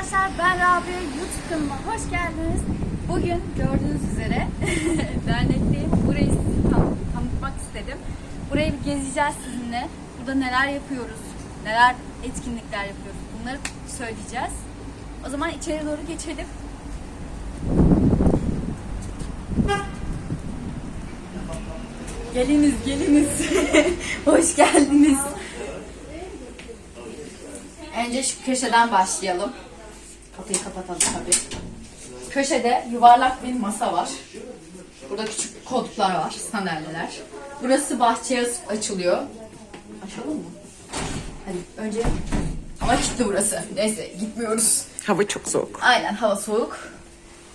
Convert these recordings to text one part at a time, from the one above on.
arkadaşlar ben Rabia YouTube kanalıma hoş geldiniz. Bugün gördüğünüz üzere dernekteyim. Burayı size tan- tanıtmak istedim. Burayı bir gezeceğiz sizinle. Burada neler yapıyoruz, neler etkinlikler yapıyoruz bunları söyleyeceğiz. O zaman içeri doğru geçelim. Geliniz geliniz. hoş geldiniz. Önce şu köşeden başlayalım. Kapıyı kapatalım tabii. Köşede yuvarlak bir masa var. Burada küçük koltuklar var, sandalyeler. Burası bahçeye açılıyor. Açalım mı? Hadi önce ama kilitli burası. Neyse gitmiyoruz. Hava çok soğuk. Aynen hava soğuk.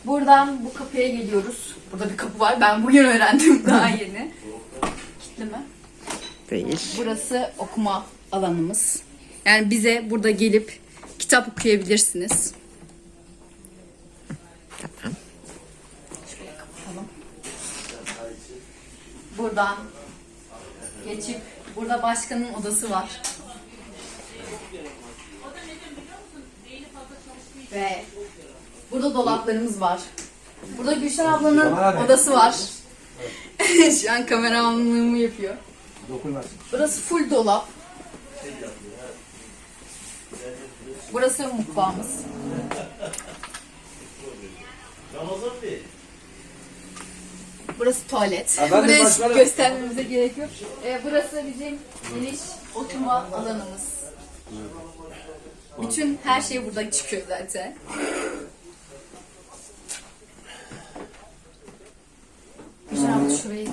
Buradan bu kapıya geliyoruz. Burada bir kapı var. Ben bugün öğrendim daha yeni. Kilitli mi? Değil. Burası okuma alanımız. Yani bize burada gelip kitap okuyabilirsiniz. Buradan geçip burada başkanın odası var. Ve burada dolaplarımız var. Burada Gülşen ablanın odası var. Şu an kameramanlığımı yapıyor. Burası full dolap. Burası mutfağımız. Burası tuvalet. Efendim, Burayı başkanım. göstermemize gerek yok. Ee, burası bizim geniş oturma alanımız. Bütün her şey burada çıkıyor zaten. Güzel oldu şurayı.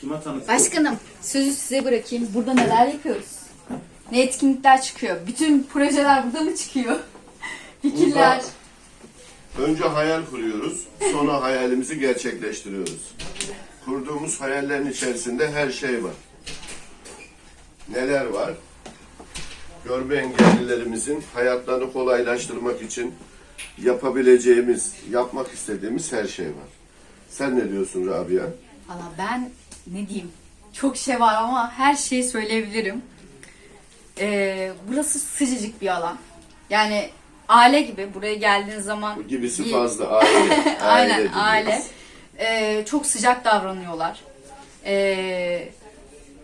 Kime tanıttık? Başkanım sözü size bırakayım. Burada neler yapıyoruz? Ne etkinlikler çıkıyor? Bütün projeler burada mı çıkıyor? Fikirler. Önce hayal kuruyoruz, sonra hayalimizi gerçekleştiriyoruz. Kurduğumuz hayallerin içerisinde her şey var. Neler var? Görme engellilerimizin hayatlarını kolaylaştırmak için yapabileceğimiz, yapmak istediğimiz her şey var. Sen ne diyorsun Rabia? Valla ben ne diyeyim? Çok şey var ama her şeyi söyleyebilirim. Ee, burası sıcacık bir alan. Yani aile gibi buraya geldiğiniz zaman Gibisi bir- fazla aile. Aynen dediğimiz. aile. Ee, çok sıcak davranıyorlar. Ee,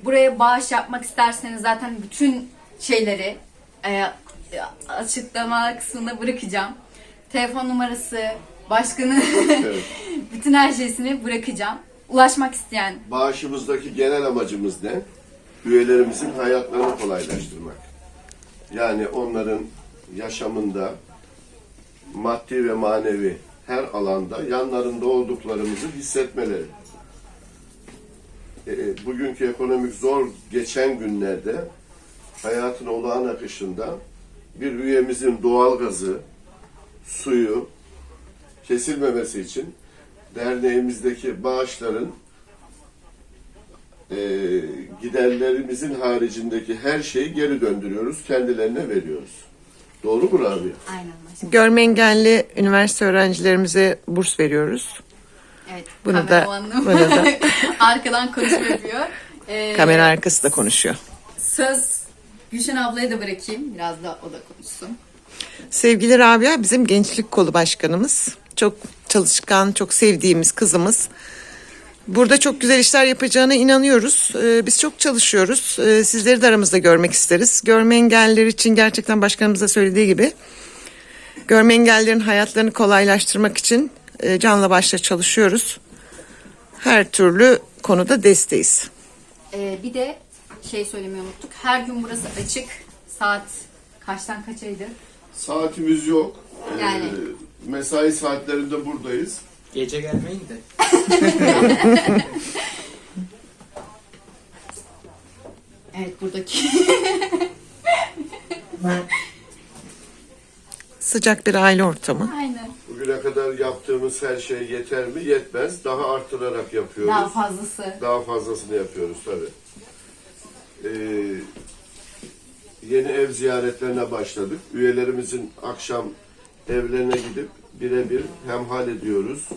buraya bağış yapmak isterseniz zaten bütün şeyleri e, açıklama kısmına bırakacağım. Telefon numarası, başkanın Evet. bütün her şeysini bırakacağım. Ulaşmak isteyen Bağışımızdaki genel amacımız ne? Üyelerimizin hayatlarını kolaylaştırmak. Yani onların yaşamında maddi ve manevi her alanda yanlarında olduklarımızı hissetmeleri. E, bugünkü ekonomik zor geçen günlerde hayatın olağan akışında bir üyemizin doğalgazı, suyu kesilmemesi için derneğimizdeki bağışların e, giderlerimizin haricindeki her şeyi geri döndürüyoruz, kendilerine veriyoruz. Doğru mu Rabia? aynen başkanım. Görme engelli üniversite öğrencilerimize burs veriyoruz. Evet. Bunu da- kameramanım bunu da- arkadan konuşma yapıyor. Ee, Kamera arkası da konuşuyor. Söz Gülşen ablaya da bırakayım. Biraz da o da konuşsun. Sevgili Rabia bizim gençlik kolu başkanımız. Çok çalışkan, çok sevdiğimiz kızımız. Burada çok güzel işler yapacağına inanıyoruz. Ee, Biz çok çalışıyoruz. Ee, Sizleri de aramızda görmek isteriz. Görme engelliler için gerçekten başkanımız da söylediği gibi görme engellilerin hayatlarını kolaylaştırmak için e, canla başla çalışıyoruz. Her türlü konuda desteğiz. Ee, bir de şey söylemeyi unuttuk. Her gün burası açık. Saat kaçtan kaçaydı? Saatimiz yok. Ee, Yani. mesai saatlerinde buradayız. Gece gelmeyin de. Evet buradaki. Sıcak bir aile ortamı. Aynen. Bugüne kadar yaptığımız her şey yeter mi? Yetmez. Daha artırarak yapıyoruz. Daha fazlası. Daha fazlasını yapıyoruz tabii. Ee, yeni ev ziyaretlerine başladık. Üyelerimizin akşam evlerine gidip birebir hemhal ediyoruz.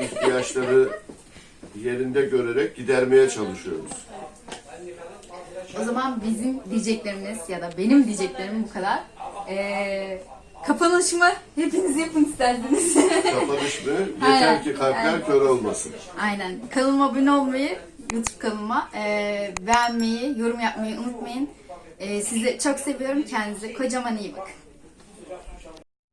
İhtiyaçları yerinde görerek gidermeye çalışıyoruz. O zaman bizim diyeceklerimiz ya da benim diyeceklerim bu kadar. Ee, kapanış mı? Hepiniz yapın isterseniz. Kapanış mı? Aynen. Yeter ki kalpler kör olmasın. Aynen. Kanalıma abone olmayı, YouTube kanalıma ee, beğenmeyi, yorum yapmayı unutmayın. Ee, sizi çok seviyorum. Kendinize kocaman iyi bakın.